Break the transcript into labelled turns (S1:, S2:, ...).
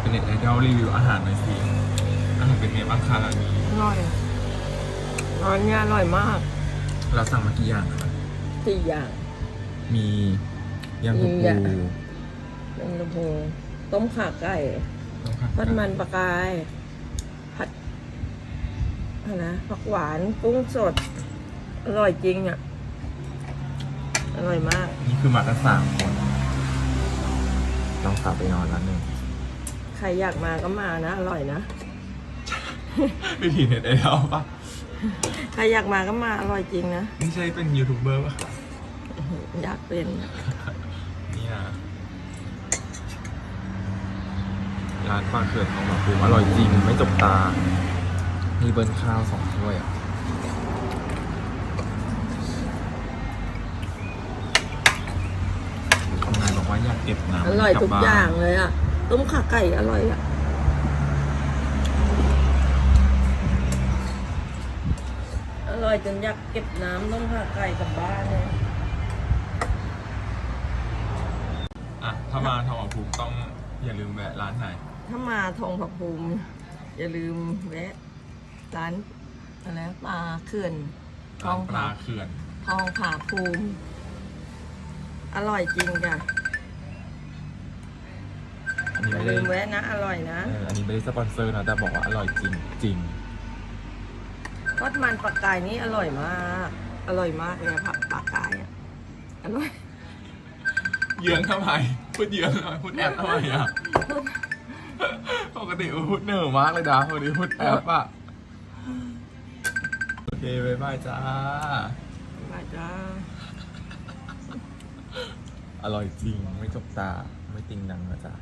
S1: เป็นเน็ตไอดอลรีวิวอาหารหน่อยสิอาหารเป็นไงบ้างคะร้านนี้
S2: อร่อยร้านเนี้ยอร่อยมาก
S1: เราสั่งมากี่อย่างคะ
S2: สี่อย่าง
S1: มียำปู
S2: มี
S1: ปู
S2: ยำเป็นลำโพงต้มข่าไก่
S1: ต้มผัด
S2: ทอดมันปลากาย ผัดอะไรนะผักหวานกุ้งสด อร่อยจริงอะ อร่อยมาก
S1: นี่คือมากันสามคน ต้องกลับไปนอนแล้วหนึ่ง
S2: ใครอยากมาก็มานะ อร่อยนะ
S1: วิธีเน็ตไอดอลปะ
S2: ใครอยากมาก็มาอร่อยจริงนะ
S1: ไม่ใช่เป็นยูทูบเบอร์ปะคะ
S2: อยากเป็น
S1: เนี่ยร้านปลาเขื่อนของหมอปูอร่อยจริงไม่จบตา มีเบิร์นข้าวสองถ้วยอะทำงานบอกว่าอยากเก็บน้ำ
S2: อร่อย
S1: ลับ
S2: ทุก
S1: บ้น
S2: อย่างเลยอะ ต้มข่าไก่อร่อยอะอร่อยจนอยากเก็บน้ำต้มข่าไก่กลับบ้านเลย
S1: อะถ้ามาทองหมอปูต้องอย่าลืมแวะร้านไหน
S2: ถ้ามาทองผาภูมิ อย่าลืมแวะร้านอะไรนะปลาเขื่อนท
S1: ร้า
S2: อนง
S1: ปลา
S2: ผา
S1: เขื่อน
S2: ทองผาภูมิ อร่อยจริงจ้ะ
S1: อันนี้
S2: อย่า
S1: ไม่
S2: ลื
S1: ได้
S2: มแวะนะ อร่อยนะ
S1: เอออันนี้ไม่ได้สปอนเซอร์นะแต่บอกว่าอร่อยจริงจริง
S2: ทอดมันปลากายนี่อร่อยมาก อร่อยมากเลยอะผักปลากายอะอร่อย
S1: เยื้องทำไมพูดเยื้องทำไมพูดแอบทำไมอะปกติพูดเหนื่อยมากเลยนะวันนี้พูดแอบอะโอเคบ๊ายบายจ้า
S2: มาจ้า
S1: อร่อยจริงไม่จกตาไม่ติงนังนะจ๊ะ